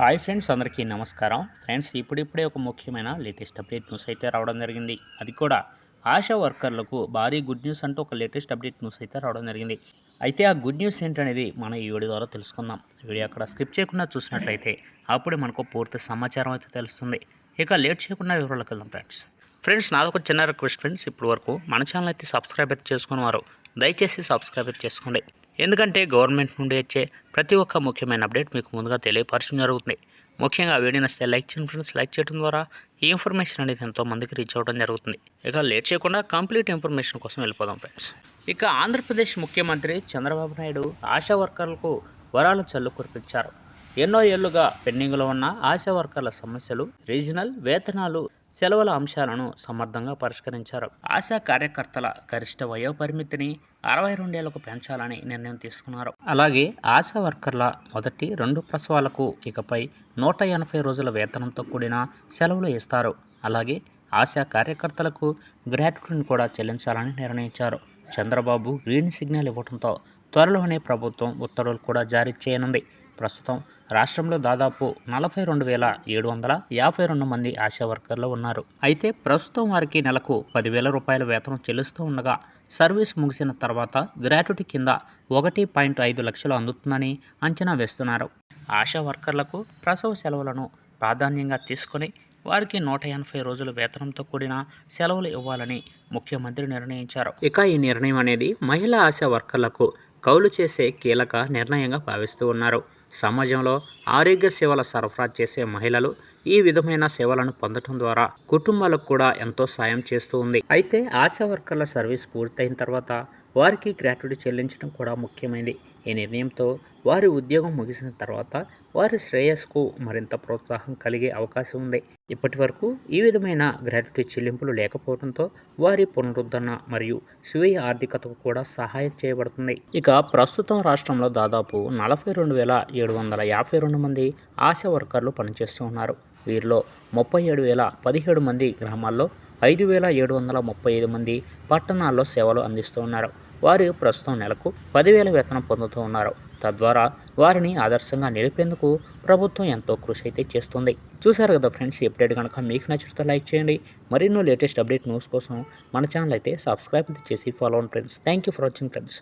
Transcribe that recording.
Hi friends అందరికీ నమస్కారం. Friends ఇప్పుడిప్పుడే ఒక ముఖ్యమైన లేటెస్ట్ అప్డేట్ న్యూస్ అయితే రావడం జరిగింది. అది కూడా ఆశా వర్కర్లకు భారీ గుడ్ న్యూస్ అంటూ ఒక లేటెస్ట్ అప్డేట్ న్యూస్ అయితే రావడం జరిగింది. అయితే ఆ గుడ్ న్యూస్ ఏంటనేది మనం ఈ వీడియో ద్వారా తెలుసుకుందాం. వీడియో అక్కడ స్కిప్ చేయకుండా చూసినట్లయితే అప్పుడే మనకు పూర్తి సమాచారం అయితే తెలుస్తుంది. ఇక లేట్ చేయకుండా వివరాలకు వెళ్దాం ఫ్రెండ్స్. ఫ్రెండ్స్ నాదొక చిన్న రిక్వెస్ట్ ఫ్రెండ్స్. ఇప్పటి వరకు మన ఛానల్ అయితే సబ్స్క్రైబ్ అయితే చేసుకున్నవారు దయచేసి సబ్స్క్రైబ్ చేసుకోండి. ఎందుకంటే గవర్నమెంట్ నుండి వచ్చే ప్రతి ఒక్క ముఖ్యమైన అప్డేట్ మీకు ముందుగా తెలియపరచడం జరుగుతుంది. ముఖ్యంగా వీడియో నచ్చితే లైక్ చేయండి ఫ్రెండ్స్. లైక్ చేయడం ద్వారా ఈ ఇన్ఫర్మేషన్ అనేది ఎంతో మందికి రీచ్ అవ్వడం జరుగుతుంది. ఇక లేట్ చేయకుండా కంప్లీట్ ఇన్ఫర్మేషన్ కోసం వెళ్ళిపోదాం ఫ్రెండ్స్. ఇక ఆంధ్రప్రదేశ్ ముఖ్యమంత్రి చంద్రబాబు నాయుడు ఆశా వర్కర్లకు వరాల చల్లు కురిపించారు. ఎన్నో ఏళ్ళుగా పెండింగ్లో ఉన్న ఆశా వర్కర్ల సమస్యలు రీజనల్ వేతనాలు సెలవుల అంశాలను సమర్థంగా పరిష్కరించారు. ఆశా కార్యకర్తల గరిష్ట వయోపరిమితిని అరవై రెండేళ్ళకు పెంచాలని నిర్ణయం తీసుకున్నారు. అలాగే ఆశా వర్కర్ల మొదటి రెండు ప్రసవాలకు ఇకపై నూట ఎనభై రోజుల వేతనంతో కూడిన సెలవులు ఇస్తారు. అలాగే ఆశా కార్యకర్తలకు గ్రాట్యుటీని కూడా చెల్లించాలని నిర్ణయించారు. చంద్రబాబు గ్రీన్ సిగ్నల్ ఇవ్వడంతో త్వరలోనే ప్రభుత్వం ఉత్తర్వులు కూడా జారీ చేయనుంది. ప్రస్తుతం రాష్ట్రంలో దాదాపు నలభై రెండు వేల ఏడు వందల యాభై రెండు మంది ఆశా వర్కర్లు ఉన్నారు. అయితే ప్రస్తుతం వారికి నెలకు పదివేల రూపాయల వేతనం చెల్లిస్తూ ఉండగా సర్వీస్ ముగిసిన తర్వాత గ్రాట్యుటీ కింద ఒకటి పాయింట్ ఐదు లక్షలు అందుతుందని అంచనా వేస్తున్నారు. ఆశా వర్కర్లకు ప్రసవ సెలవులను ప్రాధాన్యంగా తీసుకొని వారికి నూట ఎనభై రోజుల వేతనంతో కూడిన సెలవులు ఇవ్వాలని ముఖ్యమంత్రి నిర్ణయించారు. ఇక ఈ నిర్ణయం అనేది మహిళా ఆశా వర్కర్లకు కౌలు చేసే కీలక నిర్ణయంగా భావిస్తూ ఉన్నారు. సమాజంలో ఆరోగ్య సేవల సరఫరా చేసే మహిళలు ఈ విధమైన సేవలను పొందటం ద్వారా కుటుంబాలకు కూడా ఎంతో సాయం చేస్తూ ఉంది. అయితే ఆశా వర్కర్ల సర్వీస్ పూర్తయిన తర్వాత వారికి గ్రాట్యుటీ చెల్లించడం కూడా ముఖ్యమైనది. ఈ నిర్ణయంతో వారి ఉద్యోగం ముగిసిన తర్వాత వారి శ్రేయస్కు మరింత ప్రోత్సాహం కలిగే అవకాశం ఉంది. ఇప్పటి వరకు ఈ విధమైన గ్రాట్యుటీ చెల్లింపులు లేకపోవడంతో వారి పునరుద్ధరణ మరియు స్వీయ ఆర్థికతకు కూడా సహాయం చేయబడుతుంది. ఇక ప్రస్తుతం రాష్ట్రంలో దాదాపు నలభై రెండు వేల ఏడు వందల యాభై రెండు మంది ఆశా వర్కర్లు పనిచేస్తూ ఉన్నారు. వీరిలో ముప్పై ఏడు వేల పదిహేడు మంది గ్రామాల్లో ఐదు వేల ఏడు వందల ముప్పై ఐదు మంది పట్టణాల్లో సేవలు అందిస్తూ ఉన్నారు. వారు ప్రస్తుతం నెలకు పదివేల వేతనం పొందుతూ ఉన్నారు. తద్వారా వారిని ఆదర్శంగా నిలిపేందుకు ప్రభుత్వం ఎంతో కృషి అయితే చేస్తుంది. చూసారు కదా ఫ్రెండ్స్ అప్డేట్ కనుక మీకు నచ్చితే లైక్ చేయండి. మరిన్నో లేటెస్ట్ అప్డేట్ న్యూస్ కోసం మన ఛానల్ అయితే సబ్స్క్రైబ్ చేసి ఫాలో అవ్వండి friends thank you for watching friends